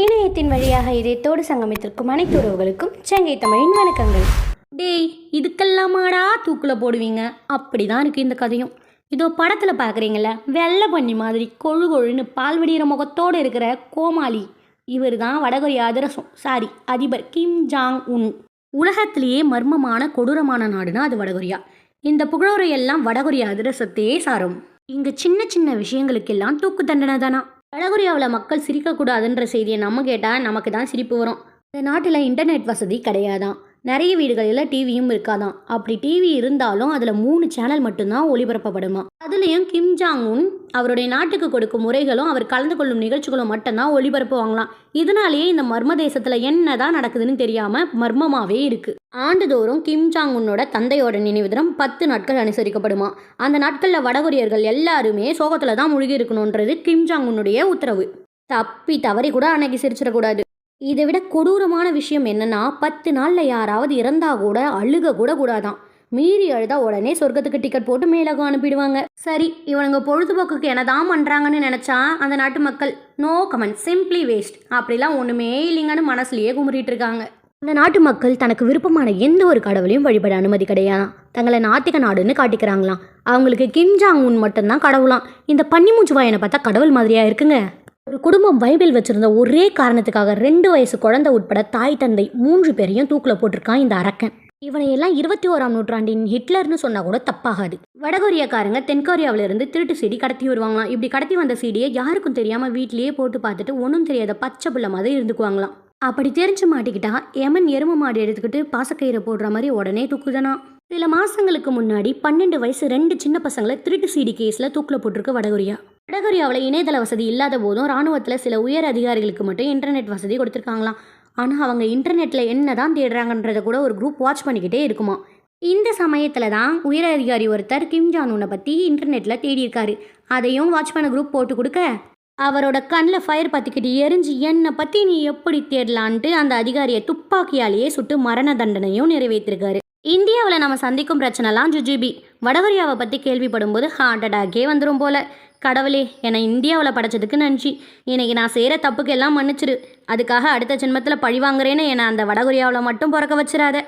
இணையத்தின் வழியாக இதயத்தோடு சங்கமித்திருக்கும் அனைத்து உறவுகளுக்கும் செங்கை தமிழின் வணக்கங்கள். டேய் இதுக்கெல்லாமாடா தூக்கில் போடுவீங்க? அப்படி தான் இருக்குது இந்த கதையும். இதோ படத்தில் பார்க்குறீங்கள வெள்ளை பண்ணி மாதிரி கொழு கொழுன்னு பால் வடிகிற முகத்தோடு இருக்கிற கோமாளி. இவர் தான் வடகொரிய அதிரசம். சாரி அதிபர் கிம் ஜாங் உன். உலகத்திலேயே மர்மமான கொடூரமான நாடுனா அது வடகொரியா. இந்த புகழுரையெல்லாம் வடகொரிய அதிரசத்தையே சாரும். இங்கே சின்ன சின்ன விஷயங்களுக்கெல்லாம் தூக்கு தண்டனை தானா? வடகொரியாவில் மக்கள் சிரிக்கக்கூடாதுன்ற செய்தியை நம்ம கேட்டால் நமக்கு தான் சிரிப்பு வரும். இந்த நாட்டில் இன்டர்நெட் வசதி கிடையாதான் நிறைய வீடுகளில் டிவியும் இருக்காதான் அப்படி டிவி இருந்தாலும் அதில் மூணு சேனல் மட்டும்தான் ஒளிபரப்பப்படுமா? அதுலேயும் கிம் ஜாங் உன் அவருடைய நாட்டுக்கு கொடுக்கும் முறைகளும் அவர் கலந்து கொள்ளும் நிகழ்ச்சிகளும் மட்டும்தான் ஒளிபரப்புவாங்களாம். இதனாலேயே இந்த மர்ம தேசத்தில் என்னதான் நடக்குதுன்னு தெரியாமல் மர்மமாகவே இருக்குது ஆண்டுதோறும் கிம் ஜாங் உன்னோட தந்தையோட நினைவு தினம் பத்து நாட்கள் அனுசரிக்கப்படுமா? அந்த நாட்களில் வடகொரியர்கள் எல்லாருமே சோகத்தில் தான் முழுகி இருக்கணுன்றது கிம் ஜாங் உன்னுடைய உத்தரவு. தப்பி தவறி கூட அன்னைக்கு சிரிச்சிடக்கூடாது. இதை விட கொடூரமான விஷயம் என்னன்னா பத்து நாளில் யாராவது இறந்தா கூட அழுக கூட கூடாதான். மீறி அழுதா உடனே சொர்க்கத்துக்கு டிக்கெட் போட்டு மேலகம் அனுப்பிடுவாங்க. சரி இவனுங்க பொழுதுபோக்குக்கு என்னதான் பண்ணுறாங்கன்னு நினச்சா அந்த நாட்டு மக்கள் நோ கமெண்ட் சிம்பிளி வேஸ்ட் அப்படிலாம் ஒன்றுமே இல்லைங்கன்னு மனசுலயே குமுறிட்டு இருக்காங்க. அந்த நாட்டு மக்கள் தனக்கு விருப்பமான எந்த ஒரு கடவுளையும் வழிபட அனுமதி கிடையாதாம் தங்களை நாத்திக நாடுன்னு காட்டிக்கிறாங்களாம். அவங்களுக்கு கிம்ஜாங் உன் மட்டும்தான் கடவுளாம். இந்த பன்னிமூச்சு வாயனை பார்த்தா கடவுள் மாதிரியா இருக்குங்க. குடும்பம் பைபிள் வச்சிருந்த ஒரே காரணத்துக்காக ரெண்டு வயசு குழந்தை உட்பட தாய் தந்தை மூன்று பேரையும் தூக்கில் போட்டிருக்கான் இந்த அரக்கன். இவனை எல்லாம் இருபத்தி ஓராம் நூற்றாண்டின் ஹிட்லர்னு சொன்னா கூட தப்பாகாது. வடகொரியாக்காரங்க தென்கொரியாவிலிருந்து திருட்டு சீடி கடத்தி வருவாங்களாம். இப்படி கடத்தி வந்த சீடியை யாருக்கும் தெரியாம வீட்டிலேயே போட்டு பார்த்துட்டு ஒன்றும் தெரியாத பச்சை புள்ள மாதிரி இருந்துக்குவாங்களாம். அப்படி தெரிஞ்சு மாட்டிக்கிட்டா எமன் எரும மாடு எடுத்துக்கிட்டு பாசக்கயிறை போடுற மாதிரி உடனே தூக்குதனா. சில மாசங்களுக்கு முன்னாடி பன்னெண்டு வயசு ரெண்டு சின்ன பசங்களை திருட்டு சீடி கேஸ்ல தூக்கில் போட்டிருக்கு வடகொரியா. வடகொரியாவில் இணையதள வசதி இல்லாத போதும் ராணுவத்தில் சில உயர் அதிகாரிகளுக்கு மட்டும் இன்டர்நெட் வசதி கொடுத்துருக்காங்களாம். ஆனால் அவங்க இன்டர்நெட்டில் என்ன தான் தேடுறாங்கன்றத கூட ஒரு குரூப் வாட்ச் பண்ணிக்கிட்டே இருக்குமா. இந்த சமயத்தில் தான் உயர் அதிகாரி ஒருத்தர் கிம் ஜான் உன்னை பற்றி இன்டர்நெட்டில் தேடியிருக்காரு. அதையும் வாட்ச் பண்ண குரூப் போட்டு கொடுக்க. அவரோட கண்ணில் ஃபயர் பற்றிக்கிட்டு எரிஞ்சு என்னை பற்றி நீ எப்படி தேடலான்ட்டு அந்த அதிகாரியை துப்பாக்கியாலேயே சுட்டு மரண தண்டனையும் நிறைவேற்றிருக்காரு. இந்தியாவில் நம்ம சந்திக்கும் பிரச்சனைலாம் ஜுஜிபி. வடகொரியாவை பற்றி கேள்விப்படும் போது ஹார்ட் அட்டாக்கே வந்துடும் போல. கடவுளே என்னை இந்தியாவில் படைச்சதுக்கு நன்றி. இன்னைக்கு நான் செய்கிற தப்புக்கு எல்லாம் மன்னிச்சிரு. அதுக்காக அடுத்த ஜென்மத்தில் பழி வாங்குறேன்னு என்னை அந்த வடகொரியாவில் மட்டும் பிறக்க வச்சிடாத